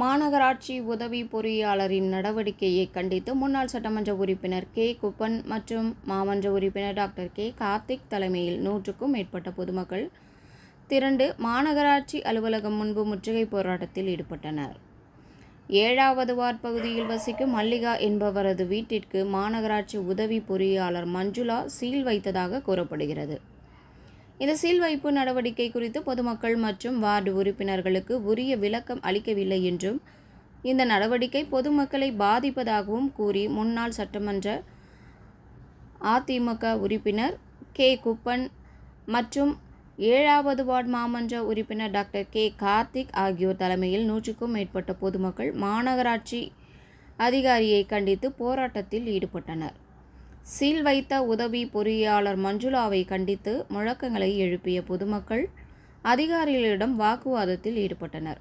மாநகராட்சி உதவி பொறியாளரின் நடவடிக்கையை கண்டித்து முன்னாள் சட்டமன்ற உறுப்பினர் கே. குப்பன் மற்றும் மாமன்ற உறுப்பினர் டாக்டர் கே. கார்த்திக் தலைமையில் நூற்றுக்கும் மேற்பட்ட பொதுமக்கள் திரண்டு மாநகராட்சி அலுவலகம் முன்பு முற்றுகை போராட்டத்தில் ஈடுபட்டனர். ஏழாவது வார்ட் பகுதியில் வசிக்கும் மல்லிகா என்பவரது வீட்டிற்கு மாநகராட்சி உதவி பொறியாளர் மஞ்சுளா சீல் வைத்ததாக கூறப்படுகிறது. இந்த சீல் வைப்பு நடவடிக்கை குறித்து பொதுமக்கள் மற்றும் வார்டு உறுப்பினர்களுக்கு உரிய விளக்கம் அளிக்கவில்லை என்றும் இந்த நடவடிக்கை பொதுமக்களை பாதிப்பதாகவும் கூறி முன்னாள் சட்டமன்ற அதிமுக உறுப்பினர் கே. குப்பன் மற்றும் ஏழாவது வார்டு மாமன்ற உறுப்பினர் டாக்டர் கே. கார்த்திக் ஆகியோர் தலைமையில் நூற்றுக்கும் மேற்பட்ட பொதுமக்கள் மாநகராட்சி அதிகாரியை கண்டித்து போராட்டத்தில் ஈடுபட்டனர். சீல் வைத்த உதவி பொறியாளர் மஞ்சுளாவை கண்டித்து முழக்கங்களை எழுப்பிய பொதுமக்கள் அதிகாரிகளிடம் வாக்குவாதத்தில் ஈடுபட்டனர்.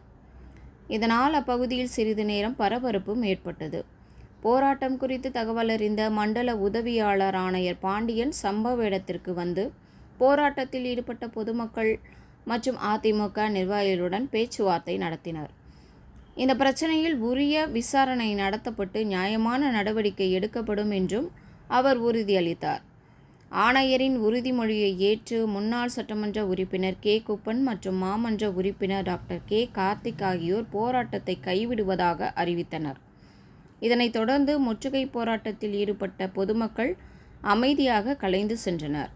இதனால் அப்பகுதியில் சிறிது நேரம் பரபரப்பும் ஏற்பட்டது. போராட்டம் குறித்து தகவல் அறிந்த மண்டல உதவியாளர் ஆணையர் பாண்டியன் சம்பவ இடத்திற்கு வந்து போராட்டத்தில் ஈடுபட்ட பொதுமக்கள் மற்றும் அதிமுக நிர்வாகிகளுடன் பேச்சுவார்த்தை நடத்தினர். இந்த பிரச்சனையில் உரிய விசாரணை நடத்தப்பட்டு நியாயமான நடவடிக்கை எடுக்கப்படும் என்றும் அவர் உறுதியளித்தார். ஆணையரின் உறுதிமொழியை ஏற்று முன்னாள் சட்டமன்ற உறுப்பினர் கே. குப்பன் மற்றும் மாமன்ற உறுப்பினர் டாக்டர் கே. கார்த்திக் ஆகியோர் போராட்டத்தை கைவிடுவதாக அறிவித்தனர். இதனைத் தொடர்ந்து முற்றுகை போராட்டத்தில் ஈடுபட்ட பொதுமக்கள் அமைதியாக கலைந்து சென்றனர்.